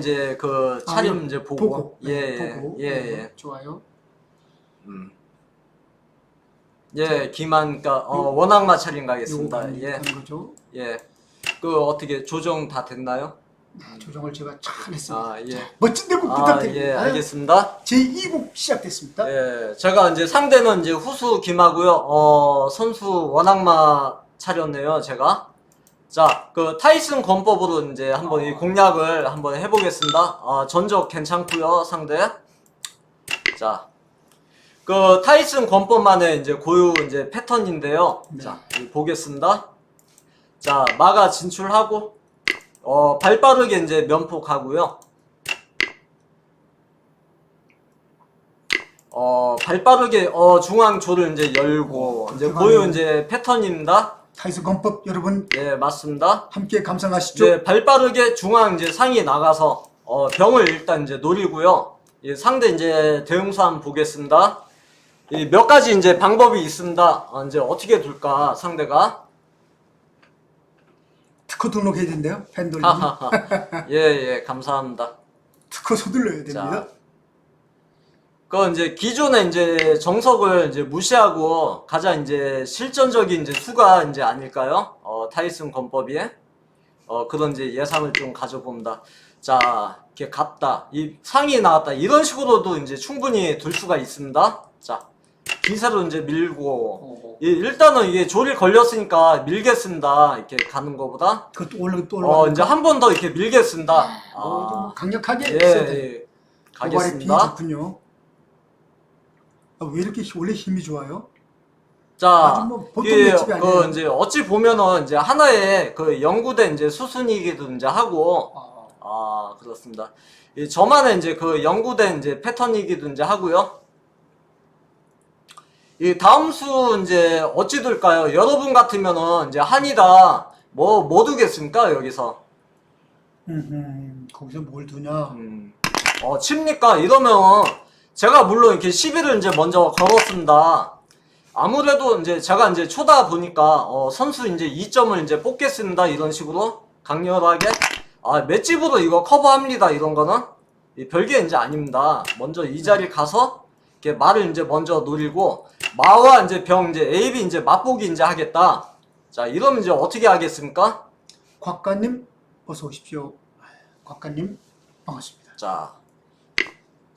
이제 그 아, 차림 예. 이제 보고, 보고. 예, 네, 예, 보고. 예, 네, 예. 좋아요. 음. 예, 기만가 어, 원악 마찰인 가겠습니다. 요거 예, 하는 거죠. 예. 그 어떻게 조정 다 됐나요? 네, 조정을 제가 잘 했습니다. 아, 예. 멋진 대국 아, 부탁드립니다. 예, 알겠습니다. 제 2국 시작됐습니다. 예, 제가 이제 상대는 이제 후수 김하고요. 어, 선수 원악마 차렸네요, 제가. 자, 그 타이슨 권법으로 이제 한번 이 공략을 한번 해보겠습니다. 아, 전적 괜찮고요, 상대. 자, 그 타이슨 권법만의 이제 고유 이제 패턴인데요. 네. 자, 이 보겠습니다. 자, 마가 진출하고 어, 발 빠르게 이제 면폭하고요. 어, 발 빠르게 어, 중앙조를 이제 열고 이제 그렇게 고유. 이제 패턴입니다. 타이스 건법 여러분 예, 맞습니다. 함께 감상하시죠. 이제 발 빠르게 중앙 이제 상이 나가서 어, 병을 일단 이제 노리고요. 이 상대 이제 한번 보겠습니다. 이몇 가지 이제 방법이 있습니다. 어, 이제 어떻게 둘까 상대가 특허 등록해야 된대요. 팬돌님. 하하하. 예, 예, 감사합니다. 특허 서둘러야 됩니다. 자. 그 이제 기존의 이제 정석을 이제 무시하고 가장 이제 실전적인 이제 수가 이제 아닐까요? 어, 타이슨 권법이 어, 그런 이제 예상을 좀 가져봅니다. 자, 이렇게 갔다, 이 상이 나왔다 이런 식으로도 이제 충분히 둘 수가 있습니다. 자, 기세로 이제 밀고 어, 이- 일단은 이게 조리 걸렸으니까 밀겠습니다. 이렇게 가는 거보다 그것도 올라 또 어, 올라. 이제 한 번 더 이렇게 밀겠습니다. 어, 좀 아, 강력하게 예, 했어야 돼. 예. 비 가겠습니다. 좋군요. 아, 왜 이렇게 힘- 원래 힘이 좋아요? 자, 아주 뭐 보통 이게 맷집이 아니에요. 그 이제 어찌 보면은 이제 하나의 그 연구된 이제 수순이기도 이제 하고 아, 아 그렇습니다. 이 저만의 이제 그 연구된 이제 패턴이기도 이제 하고요. 이 다음 수 이제 어찌 될까요? 여러분 같으면은 이제 한이다 뭐뭐 두겠습니까 여기서? 음, 거기서 뭘 두냐? 음, 어 칩니까? 이러면 제가 물론 이렇게 시비를 이제 먼저 걸었습니다. 아무래도 이제 제가 이제 초다 보니까 어, 선수 이제 2점을 이제 뽑겠습니다 이런 식으로 강렬하게 아 맷집으로 이거 커버합니다 이런 거는 이 별게 이제 아닙니다. 먼저 이 자리 가서 이렇게 말을 이제 먼저 노리고 마와 이제 병 이제 A, B 이제 맛보기 이제 하겠다. 자 이러면 이제 어떻게 하겠습니까? 곽가님 어서 오십시오. 곽가님 반갑습니다. 자,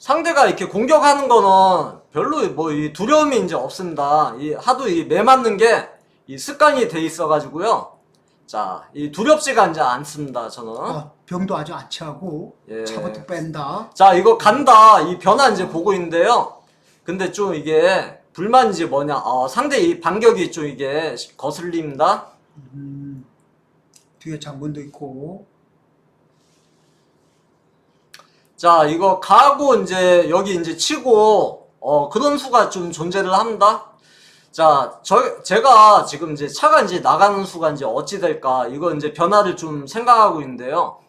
상대가 이렇게 공격하는 거는 별로 뭐 이 두려움이 이제 없습니다. 이 하도 이 매 맞는 게 이 습관이 돼 있어가지고요. 자, 이 두렵지가 이제 않습니다. 저는. 아, 병도 아주 안 취하고 예. 차부터 뺀다. 자, 이거 간다. 이 변화 이제 보고 있는데요. 근데 좀 이게 불만인지 뭐냐? 어, 상대 이 반격이 좀 이게 거슬립니다. 음, 뒤에 장군도 있고 자, 이거 가고 이제 여기 이제 치고 어 그런 수가 좀 존재를 합니다. 자, 저 제가 지금 이제 차가 이제 나가는 수가 이제 어찌 될까? 이거 이제 변화를 좀 생각하고 있는데요.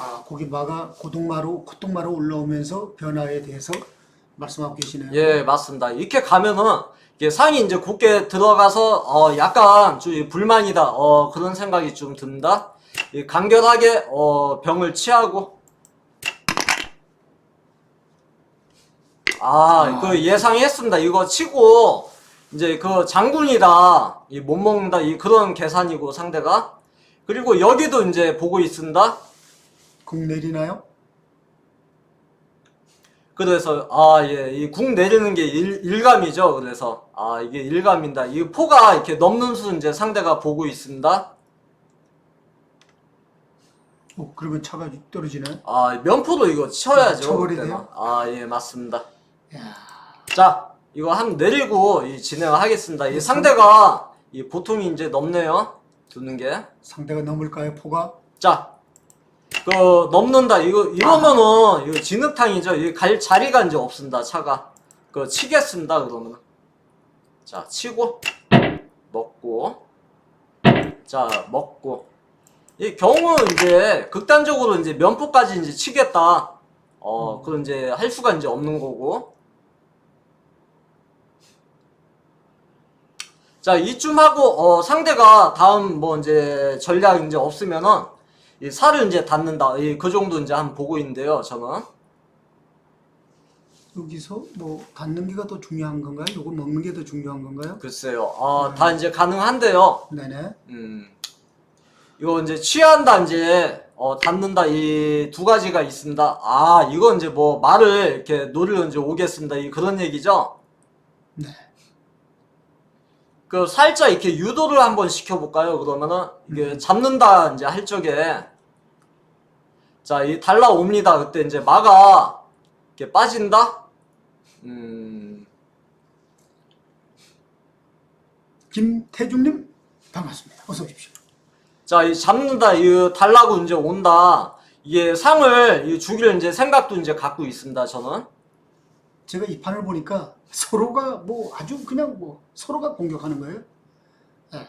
아 거기 마가 고동마로 고동마로 올라오면서 변화에 대해서 말씀하고 계시네요. 예, 맞습니다. 이렇게 가면은 이게 상이 이제 곧게 들어가서 어 약간 좀 불만이다. 어 그런 생각이 좀 듭니다. 이 간결하게 어 병을 취하고 아, 그 예상했습니다. 이거 치고 이제 그 장군이다. 이 못 먹는다. 이 그런 계산이고 상대가 그리고 여기도 이제 보고 있습니다. 공 내리나요? 그래서 아 예이궁 내리는 게 일, 일감이죠. 그래서 아 이게 일감입니다. 이 포가 이렇게 넘는 수 이제 상대가 보고 있습니다. 어, 그러면 차가 떨어지나요? 아 면포도 이거 치워야죠. 쳐버리네요. 그때는. 아 예 맞습니다. 야, 자 이거 한 내리고 이 진행을 하겠습니다. 이 상대가 이 보통이 이제 넘네요. 두는 게. 상대가 넘을까요? 포가? 자, 그 넘는다. 이거 이러면은 이거 진흙탕이죠. 이갈 자리가 이제 없습니다. 차가. 그 치겠습니다. 그러면. 자, 치고 먹고. 자, 먹고. 이 경우 이제 극단적으로 이제 면포까지 이제 치겠다. 어, 그런 이제 할 수가 이제 없는 거고. 자, 이쯤 하고 어, 상대가 다음 뭐 이제 전략 이제 없으면은 이 살을 이제 닿는다. 이 그 정도 이제 한번 보고 있는데요, 저는. 여기서 뭐 닿는 게가 더 중요한 건가요? 요거 먹는 게 더 중요한 건가요? 글쎄요. 아, 다 이제 가능한데요. 네네. 음. 이거 이제 취한다 이제 어 닿는다 이 두 가지가 있습니다. 아, 이거 이제 뭐 말을 이렇게 노를 이제 오겠습니다. 이 그런 얘기죠. 네. 그 살짝 이렇게 유도를 한번 시켜볼까요? 그러면은 이게 잡는다 이제 할 적에 자, 이 달라옵니다. 그때 이제 마가 이렇게 빠진다. 음, 김태중님 반갑습니다. 어서 오십시오. 자, 이 잡는다, 이 달라고 이제 온다. 이게 상을 이 주기를 이제 생각도 이제 갖고 있습니다. 저는. 제가 이 판을 보니까 서로가 뭐 아주 그냥 뭐 서로가 공격하는 거예요. 네.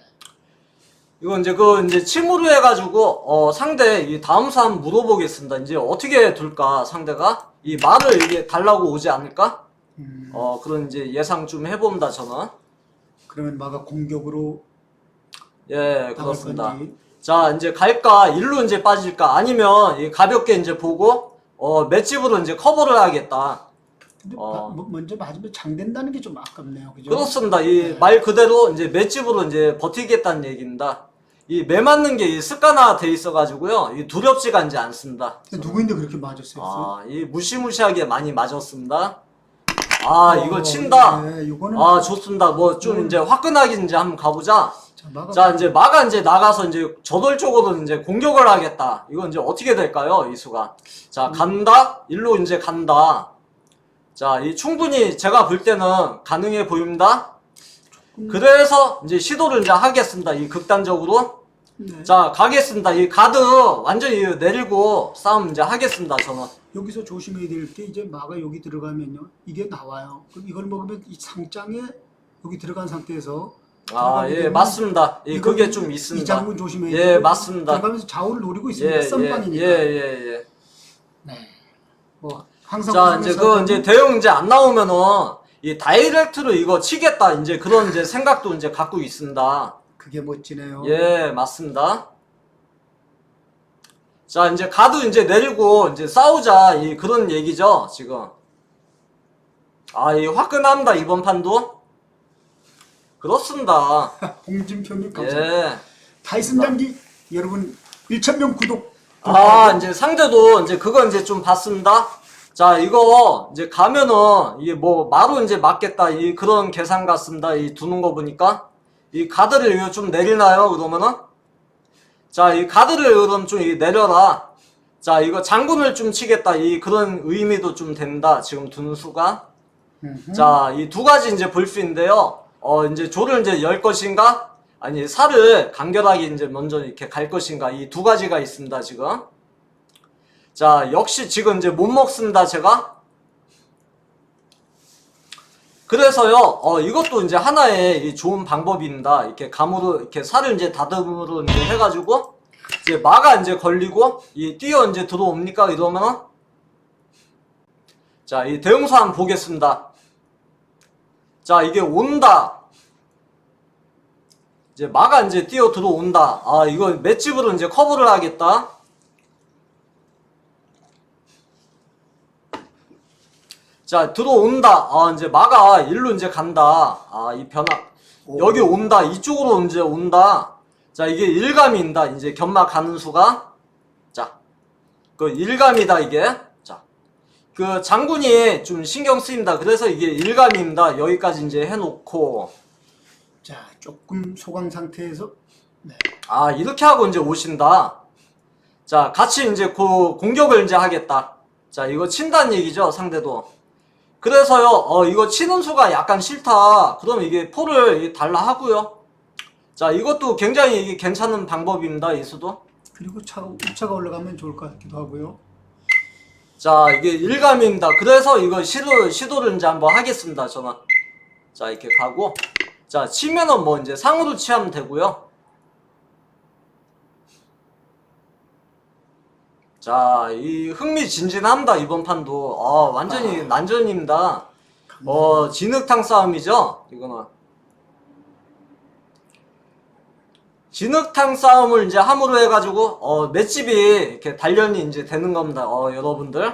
이거 이제 그 이제 침으로 해가지고 어 상대 이 다음 수 한번 물어보겠습니다. 이제 어떻게 둘까 상대가 이 말을 이게 달라고 오지 않을까? 음, 어 그런 이제 예상 좀 해봅니다. 저는. 그러면 마가 공격으로 예, 그렇습니다. 건지. 자, 이제 갈까? 일로 이제 빠질까? 아니면 이 가볍게 이제 보고 어 맷집으로 이제 커버를 하겠다. 근데 어. 마- 뭐 먼저 맞으면 장된다는 게 좀 아깝네요. 그죠? 그렇습니다. 이 네. 말 그대로 이제 맷집으로 이제 버티겠다는 얘기입니다. 이 매 맞는 게 이 습관화 돼 있어가지고요. 이 두렵지가 이제 않습니다. 근데 누구인데 그렇게 맞았어요? 아, 이 무시무시하게 많이 맞았습니다. 아, 이거 어, 친다. 네, 요거는 아, 좋습니다. 뭐좀 음. 이제 화끈하게 이제 한번 가보자. 자, 마가 자, 이제 마가 이제 나가서 이제 저돌적으로 이제 공격을 하겠다. 이건 이제 어떻게 될까요, 이 수가? 자, 간다. 일로 이제 간다. 자, 이 충분히 제가 볼 때는 가능해 보입니다. 그래서 이제 시도를 이제 하겠습니다. 이 극단적으로. 네. 자, 가겠습니다. 이 가드 완전히 내리고 싸움 이제 하겠습니다. 저는. 여기서 조심해야 될 게 이제 마가 여기 들어가면요 이게 나와요. 그럼 이걸 먹으면 이 상장에 여기 들어간 상태에서 아, 예, 맞습니다. 예, 이거 그게 이- 좀이 있습니다. 장군 조심해야 예. 맞습니다. 들어가면서 좌우를 노리고 있습니다. 예, 예, 썸판이니까. 예, 예, 예. 네. 뭐 항상 자, 보면서 이제 그 이제 대응 이제 안 나오면은 이 다이렉트로 이거 치겠다. 이제 그런 이제 생각도 이제 갖고 있습니다. 그게 멋지네요. 예, 맞습니다. 자, 이제 가도 이제 내리고 이제 싸우자. 이 그런 얘기죠, 지금. 아, 이 화끈합니다, 이번 판도. 그렇습니다. 홍진표님 감사합니다. 예. 타이슨 장기 여러분 1,000명 구독. 아, 이제 상대도 이제 그거 이제 좀 봤습니다. 자, 이거 이제 가면은 이게 뭐 마로 이제 맞겠다. 이 그런 계산 같습니다. 이 두는 거 보니까. 이 가드를 이거 좀 내리나요? 그러면은? 자, 이 가드를 그럼 좀 이 내려라. 자, 이거 장군을 좀 치겠다. 이 그런 의미도 좀 된다. 지금 두는 수가. 자, 이 두 가지 이제 볼 수 있는데요. 어, 이제 조를 이제 열 것인가? 아니, 살을 간결하게 이제 먼저 이렇게 갈 것인가? 이 두 가지가 있습니다, 지금. 자, 역시 지금 이제 못 먹습니다, 제가. 그래서요, 어, 이것도 이제 하나의 이 좋은 방법입니다. 이렇게 감으로, 이렇게 살을 이제 다듬으로 이제 해가지고, 이제 마가 이제 걸리고, 이 뛰어 이제 들어옵니까? 이러면은, 자, 이 대응사 한번 보겠습니다. 자, 이게 온다. 이제 마가 이제 뛰어 들어온다. 아, 이거 맷집으로 이제 커버를 하겠다. 자, 들어온다. 아, 이제 마가 일로 이제 간다. 아, 이 변화. 여기 온다. 이쪽으로 이제 온다. 자, 이게 일감이다. 이제 견마 가는 수가. 자, 그 일감이다, 이게. 자, 그 장군이 좀 신경 쓰입니다. 그래서 이게 일감입니다. 여기까지 이제 해놓고. 자, 조금 소강 상태에서 네. 아, 이렇게 하고 이제 오신다. 자, 같이 이제 그 공격을 이제 하겠다. 자, 이거 친다는 얘기죠, 상대도. 그래서요, 어, 이거 치는 수가 약간 싫다. 그럼 이게 포를 이 달라 하고요. 자, 이것도 굉장히 이게 괜찮은 방법입니다, 이 수도. 그리고 차가 우차가 올라가면 좋을 것 같기도 하고요. 자, 이게 일감입니다. 그래서 이거 시도, 시도를 이제 한번 하겠습니다, 저는. 자, 이렇게 가고. 자, 치면은 뭐 이제 상으로 취하면 되고요. 자, 이 흥미진진합니다, 이번 판도. 아, 완전히 난전입니다. 어, 진흙탕 싸움이죠, 이거는. 진흙탕 싸움을 이제 함으로 해가지고 어, 맷집이 이렇게 단련이 이제 되는 겁니다. 어, 여러분들.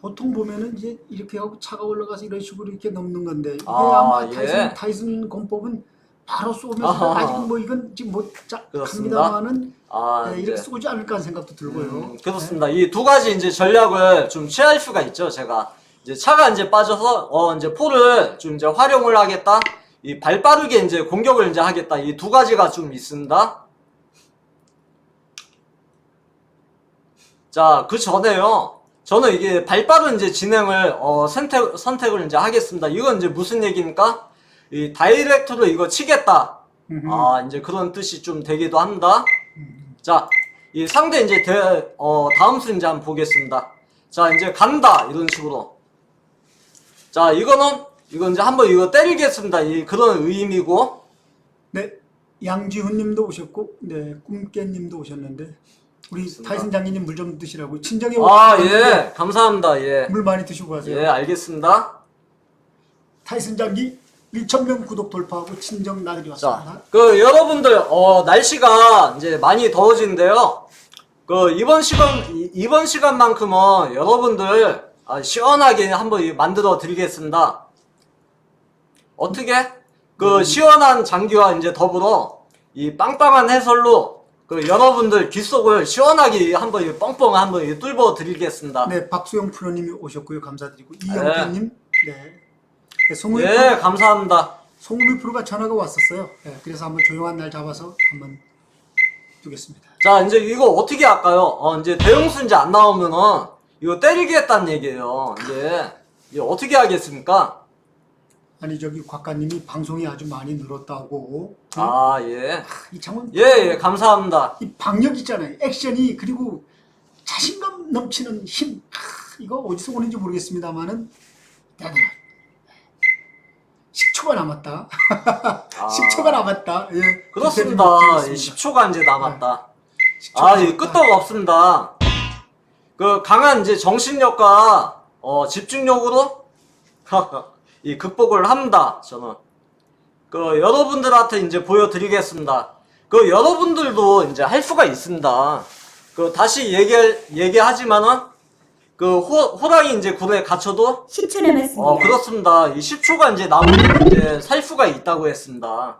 보통 보면은 이제 이렇게 하고 차가 올라가서 이런 식으로 이렇게 넘는 건데 이게 아, 아, 마 예. 타이슨, 타이슨 공법은 바로 쏘면서 아하. 아직은 뭐 이건 지금 못 그렇습니다. 잡습니다만은 아, 네, 이렇게 쏘지 않을까 하는 생각도 들고요. 음, 그렇습니다. 이 두 가지 이제 전략을 좀 취할 수가 있죠. 제가 이제 차가 이제 빠져서 어 이제 포를 좀 이제 활용을 하겠다. 이 발 빠르게 이제 공격을 이제 하겠다. 이 두 가지가 좀 있습니다. 자, 그 전에요. 저는 이게 발 빠른 이제 진행을 어 선택 선택을 이제 하겠습니다. 이건 이제 무슨 얘기입니까? 이 다이렉트로 이거 치겠다. 아, 이제 그런 뜻이 좀 되기도 합니다. 자, 이 상대 이제 대, 어, 다음 수 이제 한번 보겠습니다. 자, 이제 간다. 이런 식으로. 자, 이거는, 이거 이제 한번 이거 때리겠습니다. 이 그런 의미고. 네, 양지훈님도 오셨고, 네, 꿈깨님도 오셨는데 우리. 타이슨 장님님 물 좀 드시라고 친정에 아, 오셨는데 예. 감사합니다. 예. 물 많이 드시고 가세요. 예, 알겠습니다. 타이슨 장기 1,000명 구독 돌파하고 친정 나들이 자, 왔습니다. 그 여러분들 어 날씨가 이제 많이 더워진데요. 그 이번 시간 이- 이번 시간만큼은 여러분들 아, 시원하게 한번 이- 만들어 드리겠습니다. 어떻게? 그 시원한 장기와 이제 더불어 이 빵빵한 해설로 그 여러분들 귓속을 시원하게 한번 이 뻥뻥 한번 이 뚫어 드리겠습니다. 네, 박수영 프로님이 오셨고요. 감사드리고 이영태님, 네, 네 송우희 예, 프로, 감사합니다. 송우미 프로가 전화가 왔었어요. 네, 그래서 한번 조용한 날 잡아서 한번 두겠습니다. 자, 이제 이거 어떻게 할까요? 어, 이제 대용수 이제 안 나오면은 이거 때리겠다는 얘기예요. 이제 이제 어떻게 하겠습니까? 아니 저기 곽가님이 방송이 아주 많이 늘었다고. 아, 예. 이 장은 예, 예, 감사합니다. 이 박력 있잖아요. 액션이 그리고 자신감 넘치는 힘. 아, 이거 어디서 오는지 모르겠습니다만은 대단한. 10초가 남았다. 아, 10초가 남았다. 예. 그렇습니다. 이 10초가 이제 남았다. 10초가 아, 이 남았다. 끄떡 없습니다. 그 강한 이제 정신력과 어, 집중력으로 이 극복을 합니다. 저는 그 여러분들한테 이제 보여드리겠습니다. 그 여러분들도 이제 할 수가 있습니다. 그 다시 얘기 얘기하지만은 그 호, 호랑이 이제 굴에 갇혀도 10초 남았습니다. 어 그렇습니다. 이 10초가 이제 남으면 이제 살 수가 있다고 했습니다.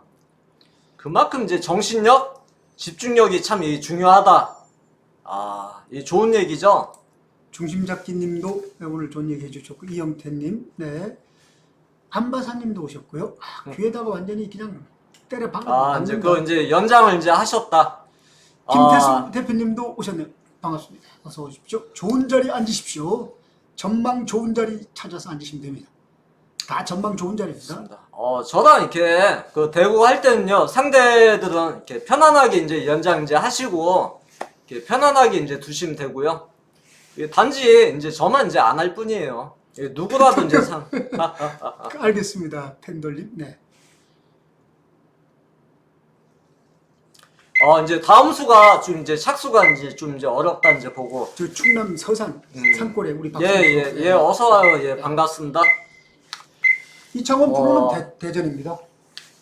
그만큼 이제 정신력, 집중력이 참 이 중요하다. 아, 이 좋은 얘기죠. 중심잡기님도 오늘 좋은 얘기 해주셨고 이영태님, 네, 안바사님도 오셨고요. 아, 귀에다가 완전히 그냥 때려 박는. 아, 이제 그 이제 연장을 이제 하셨다. 김태수 아, 대표님도 오셨네요. 반갑습니다. 어서 오십시오. 좋은 자리 앉으십시오. 전망 좋은 자리 찾아서 앉으시면 됩니다. 다 전망 좋은 자리입니다. 좋습니다. 어, 저랑 이렇게 그 대구 할 때는요, 상대들은 이렇게 편안하게 이제 연장 이제 하시고, 이렇게 편안하게 이제 두시면 되고요. 이 단지 이제 저만 이제 안 할 뿐이에요. 이 누구라도 이제 상, 알겠습니다. 팬돌님. 네. 어, 이제 다음 수가 좀 이제 착수가 이제 좀 이제 어렵다 이제 보고. 저 충남 서산 음. 산골에 우리 예, 박수. 예, 예, 어서 와요. 예, 반갑습니다. 이창원 프로는 어. 대, 대전입니다.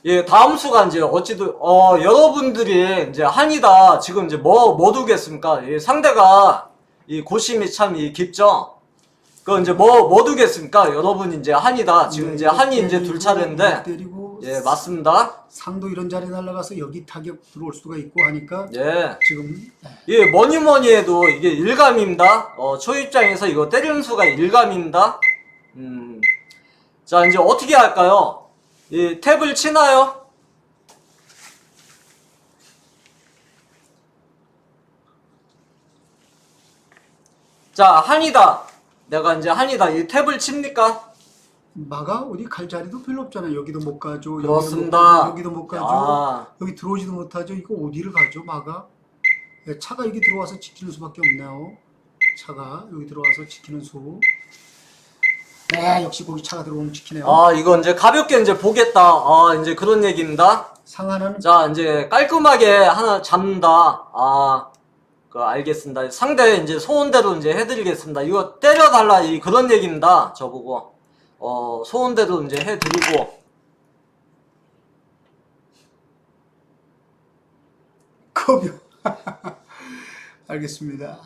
예, 다음 수가 이제 어찌도, 어, 여러분들이 이제 한이다. 지금 이제 뭐, 뭐 두겠습니까? 이 상대가 이 고심이 참 이 깊죠? 그 이제 뭐, 뭐 두겠습니까? 여러분이 이제 한이다. 지금 네, 이제 한이 이제 둘 차례인데. 때리고 예, 맞습니다. 상도 이런 자리 날아가서 여기 타격 들어올 수가 있고 하니까 예. 지금 네. 예, 뭐니 뭐니 해도 이게 일감입니다. 어, 초 입장에서 이거 때리는 수가 일감입니다. 음. 자, 이제 어떻게 할까요? 이 탭을 치나요? 자, 한이다. 내가 이제 한이다. 이 탭을 칩니까? 마가 어디 갈 자리도 별로 없잖아요. 여기도 못 가죠. 그렇습니다. 여기도 못 가죠. 아, 여기 들어오지도 못하죠. 이거 어디를 가죠, 마가? 예, 차가 여기 들어와서 지키는 수밖에 없네요. 차가 여기 들어와서 지키는 수. 네, 역시 거기 차가 들어오면 지키네요. 아, 이거 이제 가볍게 이제 보겠다. 아, 이제 그런 얘기입니다. 상하는 자, 이제 깔끔하게 하나 잡는다. 아, 그 알겠습니다. 상대 이제 소원대로 이제 해드리겠습니다. 이거 때려달라 이 그런 얘기입니다. 저보고 어 소원대로 이제 해드리고 컵이요. 알겠습니다.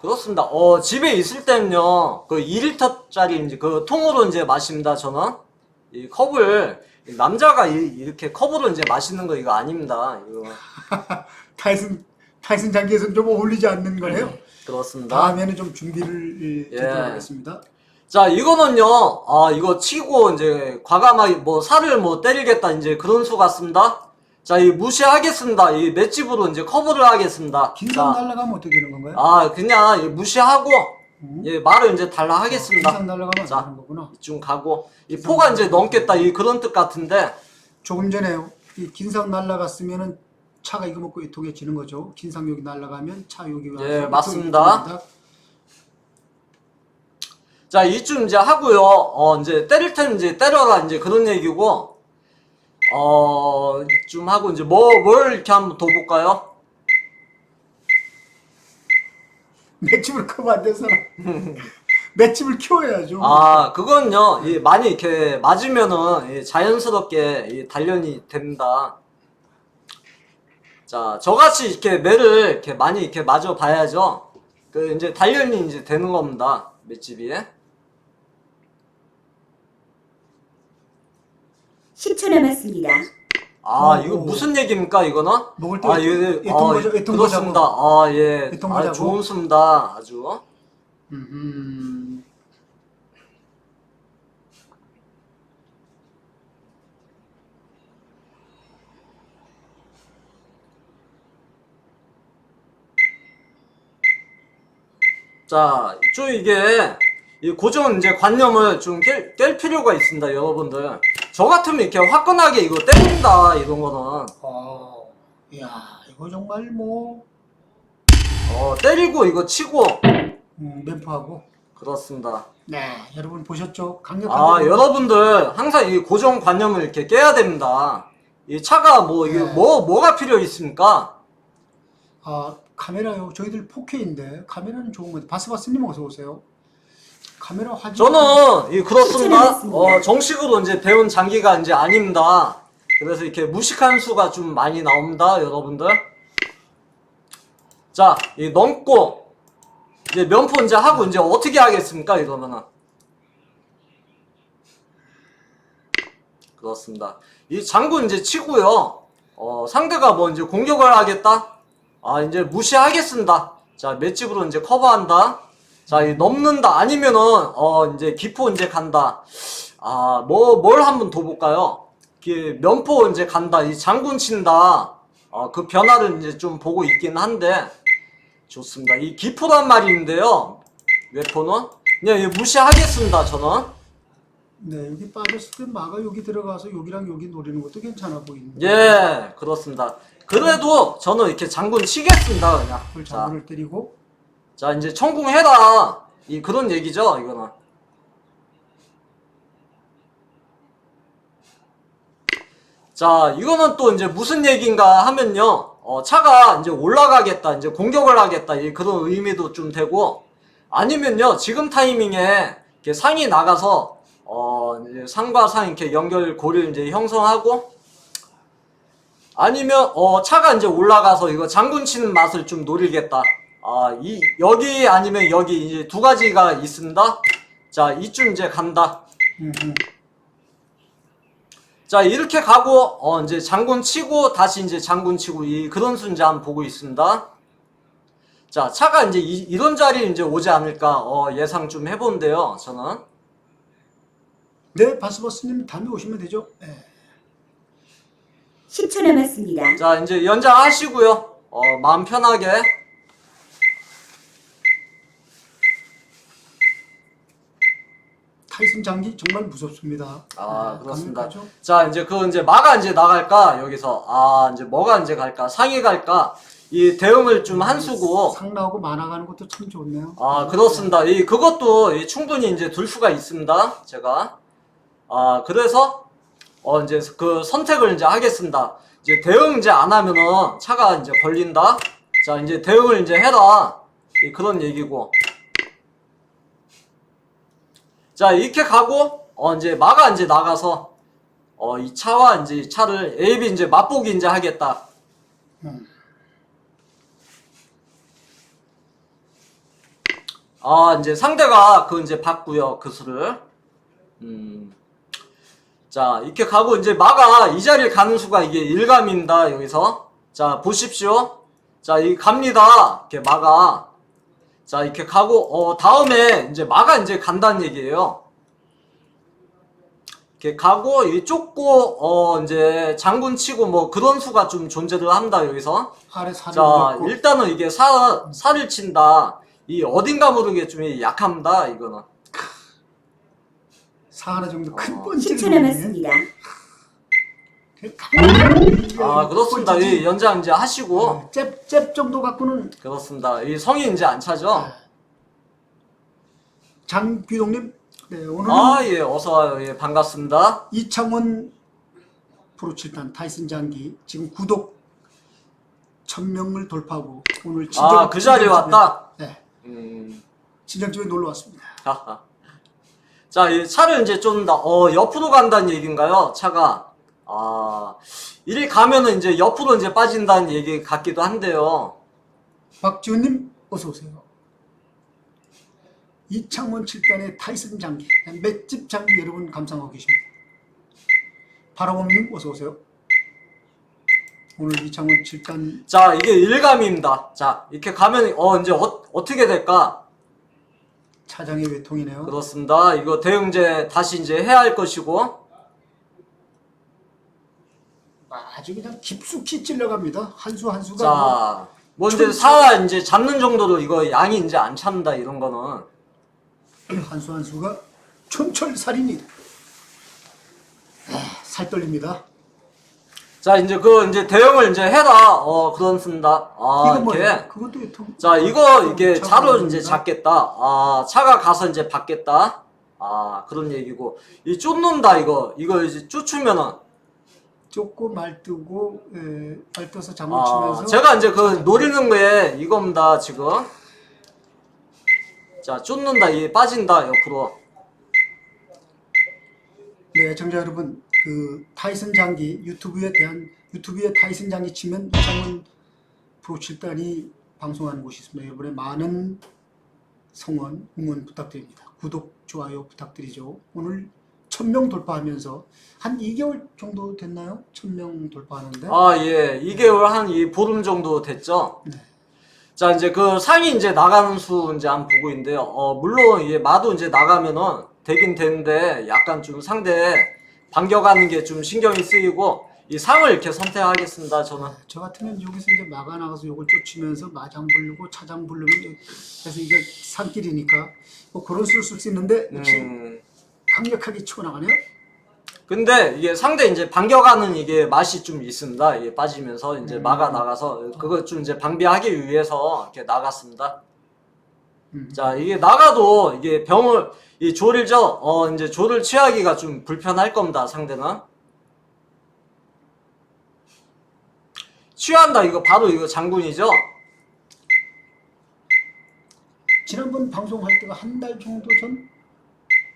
그렇습니다. 어, 집에 있을 때는요, 그 2리터짜리 이제 그 통으로 이제 마십니다, 저는. 이 컵을, 남자가 이, 이렇게 컵으로 이제 마시는 거 이거 아닙니다. 이거. 타이슨 타이슨 장기에서는 좀 어울리지 않는 거네요. 그렇습니다. 다음에는 좀 준비를 예, 예. 제대로 하겠습니다. 자, 이거는요, 아, 이거 치고 이제 과감하게 뭐 살을 뭐 때리겠다, 이제 그런 수 같습니다. 자, 이 무시하겠습니다. 이 맷집으로 이제 커브를 하겠습니다. 긴상 자, 날라가면 어떻게 되는 건가요? 아, 그냥 이 무시하고, 음. 예, 말을 이제 달라 하겠습니다. 긴상 날라가면 자. 되는 거구나. 이쯤 가고, 이 포가 이제 넘겠다, 이 그런 뜻 같은데, 조금 전에요. 이 긴상 날라갔으면은 차가 이거 먹고 이쪽에 지는 거죠. 긴상 여기 날라가면 차 와서 예, 맞습니다. 자, 이쯤 이제 하고요. 어, 이제 때릴 때는 이제 때려라, 이제 그런 얘기고, 어, 이쯤 하고, 이제 뭐, 뭘 이렇게 한번 더 볼까요? 맷집을 크면 안 되는 사람. 맷집을 키워야죠. 아, 그건요, 이 많이 이렇게 맞으면은 이 자연스럽게 이 단련이 됩니다. 자, 저같이 이렇게 매를 이렇게 많이 이렇게 맞아 봐야죠. 그 이제 단련이 이제 되는 겁니다. 맷집이. 10초 남았습니다. 아, 어, 이거 어. 무슨 얘기입니까, 이거는? 먹을 때 아, 예, 애통 아, 거죠, 애통 그렇습니다. 아, 예. 아. 좋습니다. 아주. 음. 자, 좀 이게 이 고정 이제 관념을 좀 깰, 깰 필요가 있습니다, 여러분들. 저 같으면 이렇게 화끈하게 이거 때린다, 이런 거는. 어. 야, 이거 정말 뭐 어, 때리고 이거 치고. 음, 램프하고. 그렇습니다. 네, 여러분 보셨죠? 강력한 아, 램프. 여러분들 항상 이 고정 관념을 이렇게 깨야 됩니다. 이 차가 뭐, 이게 네. 뭐, 뭐가 필요 있습니까? 아, 카메라요. 저희들 4K인데 카메라는 좋은 건데 바스바스님 어서 오세요. 카메라 화질 저는 이 그렇습니다. 어, 정식으로 이제 배운 장기가 이제 아닙니다. 그래서 이렇게 무식한 수가 좀 많이 나옵니다, 여러분들. 자, 이 넘고 이제 면포 이제 하고 이제 어떻게 하겠습니까, 이러면은. 그렇습니다. 이 장구 이제 치고요. 어, 상대가 뭐 이제 공격을 하겠다? 아, 이제 무시하겠습니다. 자, 맷집으로 이제 커버한다. 자, 이 넘는다. 아니면은, 어, 이제 기포 이제 간다. 아, 뭐, 뭘 한번 더 볼까요? 그 면포 이제 간다. 이 장군 친다. 어, 그 변화를 이제 좀 보고 있긴 한데, 좋습니다. 이 기포란 말인데요. 웨포는. 그냥 이거 무시하겠습니다, 저는. 네, 여기 빠졌을 때 마가 여기 들어가서 여기랑 여기 노리는 것도 괜찮아 보이는데. 예, 그렇습니다. 그래도 저는 이렇게 장군 치겠습니다, 그냥. 그걸 자, 장군을 때리고 자, 이제 천궁해라. 이 그런 얘기죠, 이거는. 자, 이거는 또 이제 무슨 얘기인가 하면요. 어, 차가 이제 올라가겠다, 이제 공격을 하겠다, 이 그런 의미도 좀 되고, 아니면요, 지금 타이밍에 이렇게 상이 나가서, 어, 상과 상 이렇게 연결 고리를 이제 형성하고, 아니면, 어, 차가 이제 올라가서 이거 장군 치는 맛을 좀 노리겠다. 아, 이, 여기 아니면 여기 이제 두 가지가 있습니다. 자, 이쯤 이제 간다. 자, 이렇게 가고, 어, 이제 장군 치고, 다시 이제 장군 치고, 이, 그런 순지 한번 보고 있습니다. 자, 차가 이제 이, 런 자리에 이제 오지 않을까, 어, 예상 좀 해본데요, 저는. 네, 바스바스님 다음에 오시면 되죠. 네. 10초 남았습니다. 자, 이제 연장하시고요. 어, 마음 편하게. 타이슨 장기 정말 무섭습니다. 아, 네, 그렇습니다. 자, 이제 그 이제 마가 이제 나갈까, 여기서. 아, 이제 뭐가 이제 갈까, 상이 갈까, 이 대응을 좀 한 수고. 상 나오고 만화 가는 것도 참 좋네요. 아, 그렇습니다. 이, 그것도 이 충분히 이제 둘 수가 있습니다. 제가. 아, 그래서, 어, 이제 그 선택을 이제 하겠습니다. 이제 대응 이제 안 하면은 차가 이제 걸린다. 자, 이제 대응을 이제 해라. 이 그런 얘기고. 자, 이렇게 가고, 어, 이제 마가 이제 나가서, 어, 이 차와 이제 이 차를 A, B 이제 맛보기 이제 하겠다. 음. 아, 이제 상대가 그 이제 봤고요. 그 수를. 음. 자, 이렇게 가고 이제 마가 이 자리에 가는 수가 이게 일감입니다. 여기서. 자, 보십시오. 자, 이 갑니다. 이렇게 마가. 자, 이렇게 가고 어 다음에 이제 마가 이제 간다는 얘기예요. 이렇게 가고 이 쫓고 어 이제 장군 치고 뭐 그런 수가 좀 존재를 한다 여기서. 자, 일단은 이게 사, 살을 친다. 이 어딘가 모르게 좀 약합니다, 이거는. 사 하나 정도 큰 어. 번지를 10초 남았습니다. 아, 그렇습니다. 이 연장 이제 하시고. 잽, 잽 정도 갖고는 그렇습니다. 이 성이 이제 안 차죠? 장귀동님 네, 오늘은 아, 예, 어서 와요. 예, 반갑습니다. 이창원 프로칠단 타이슨 장기 지금 구독 1000명을 돌파하고 오늘 아, 그 자리에 왔다? 네, 음, 친정집에 놀러 왔습니다. 하하. 자, 이 차를 이제 좀 더, 어, 옆으로 간다는 얘기인가요? 차가. 아, 이리 가면은 이제 옆으로 이제 빠진다는 얘기 같기도 한데요. 박지훈님 어서 오세요. 이창원 칠단의 타이슨 장기 맷집 장기 여러분 감상하고 계십니다. 바라봄님 어서 오세요. 오늘 이창원 칠단 자, 이게 일감입니다. 자, 이렇게 가면, 어, 이제 어, 어떻게 될까? 차장의 외통이네요. 그렇습니다. 이거 대응제 다시 이제 해야 할 것이고. 아주 그냥 깊숙이 찔러갑니다. 한 수 한 수가 뭐 자, 뭐 이제 사 이제 잡는 정도로 이거 양이 이제 안 찬다 이런 거는. 한 수 한 수가 촌철살인이다. 아, 살 떨립니다. 자, 이제 그 이제 대응을 이제 해라. 어, 그렇습니다. 아, 이거? 이렇게. 그것도 유통. 자, 이거 이게 차가 차로. 이제 잡겠다. 아, 차가 가서 이제 받겠다. 아, 그런 얘기고. 이 쫓는다 이거. 이거 이제 쫓으면은 쫓고 말뜨고 에, 말떠서 장구 아, 치면서 제가 이제 그 노리는 거에 이겁니다, 지금. 자, 쫓는다. 이 빠진다 옆으로. 네, 청자 여러분, 그 타이슨 장기 유튜브에 대한 유튜브에 타이슨 장기 치면 이창원 프로 7단이 방송하는 곳이 있습니다. 여러분의 많은 성원, 응원 부탁드립니다. 구독, 좋아요 부탁드리죠. 오늘 1000명 돌파하면서 한 2개월 정도 됐나요? 1000명 돌파하는데 아, 예. 2개월 한 이 보름 정도 됐죠. 네. 자, 이제 그 상이 이제 나가는 수 이제 한번 보고 있는데요. 어, 물론 이 마도 이제 나가면은 되긴 되는데 약간 좀 상대 반겨가는 게 좀 신경이 쓰이고 이 상을 이렇게 선택하겠습니다. 저는. 저 같으면 여기서 이제 마가 나가서 이걸 쫓으면서 마장 부르고 차장 부르면 그래서 이게 산길이니까 뭐 그런 수를 쓸 수 있는데 역시 음. 강력하게 치고 나가네요. 근데 이게 상대 이제 반겨가는 이게 맛이 좀 있습니다. 이게 빠지면서 이제 음. 마가 나가서 그거 좀 이제 방비하기 위해서 이렇게 나갔습니다. 음. 자, 이게 나가도 이게 병을 이 조를죠. 어, 이제 조를 취하기가 좀 불편할 겁니다. 상대는. 취한다. 이거 바로 이거 장군이죠. 지난번 방송할 때가 한 달 정도 전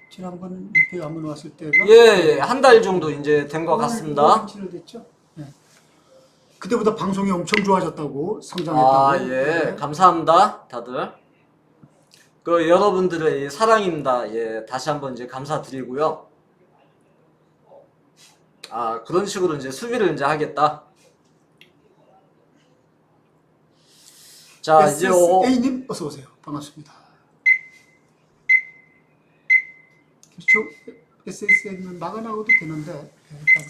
지난번 육회 한번 왔을 때가 예, 예. 한 달 정도 이제 된 것 같습니다. 치료됐죠. 네. 그때보다 방송이 엄청 좋아졌다고 성장했다고. 아, 예. 네. 감사합니다. 다들. 그 여러분들의 이 사랑입니다. 예. 다시 한번 이제 감사드리고요. 아, 그런 식으로 이제 수비를 이제 하겠다. 자, 이제 어, A님 어서 오세요. 반갑습니다. 그렇죠. SSM은 막아 나가도 되는데 네, 일단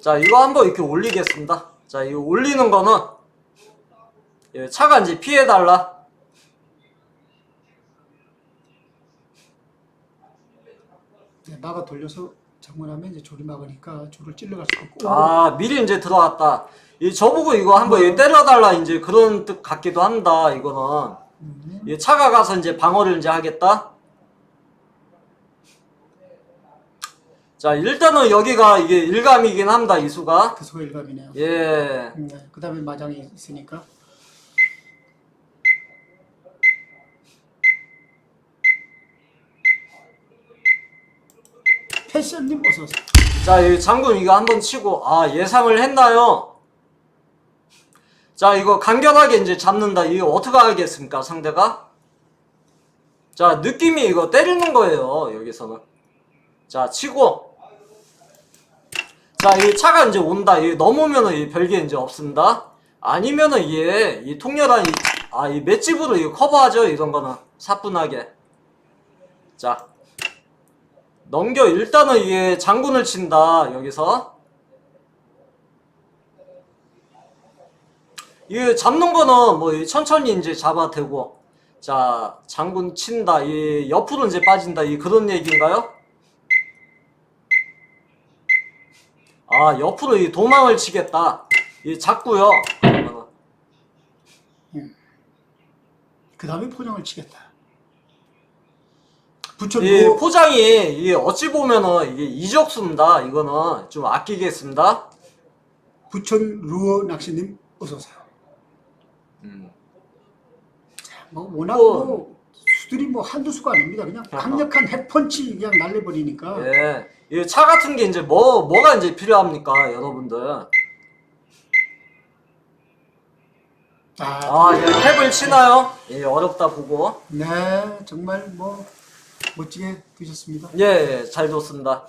자, 이거 한번 이렇게 올리겠습니다. 자, 이거 올리는 거는 예, 차가 이제 피해달라. 네, 막아 돌려서 장문하면 이제 조리 막으니까 조를 찔러갈 수가 없고 아, 미리 이제 들어왔다. 이 저보고 이거 한번 얘 때려달라 이제 그런 뜻 같기도 한다. 이거는 음, 이 차가 가서 이제 방어를 이제 하겠다. 자, 일단은 여기가 이게 일감이긴 합니다. 이 수가. 그 수가 일감이네요. 예. 음, 네. 그 다음에 마장이 있으니까 패션님 어서 오세요. 자, 이 장군 이거 한번 치고 아 예상을 했나요? 자, 이거 간결하게 이제 잡는다. 이거 어떻게 알겠습니까, 상대가? 자, 느낌이 이거 때리는 거예요, 여기서는. 자, 치고. 자, 이 차가 이제 온다. 이 넘으면은 이 별게 이제 없습니다. 아니면은 이게 이 통렬한 이, 아, 이 맷집으로 이거 커버하죠, 이런 거는. 사뿐하게. 자. 넘겨. 일단은 이게 장군을 친다, 여기서. 이 잡는 거는 뭐이 천천히 이제 잡아 대고 자 장군 친다 이 옆으로 이제 빠진다 이 그런 얘기인가요? 아 옆으로 이 도망을 치겠다 이 잡고요 그 다음에 포장을 치겠다. 이 루어, 포장이 이 어찌 보면은 이게 이적수입니다 이거는 좀 아끼겠습니다 부천 루어 낚시님 어서 오세요. 음. 뭐 워낙 뭐- 뭐 수들이 뭐 한두 수가 아닙니다. 그냥. 강력한 핵펀치 그냥 날려버리니까. 예. 이 차 같은 게 이제 뭐 뭐가 이제 필요합니까 여러분들 아, 아, 예, 탭을 치나요? 예, 어렵다 보고. 네, 정말 뭐 멋지게 드셨습니다. 예, 예, 잘 뒀습니다.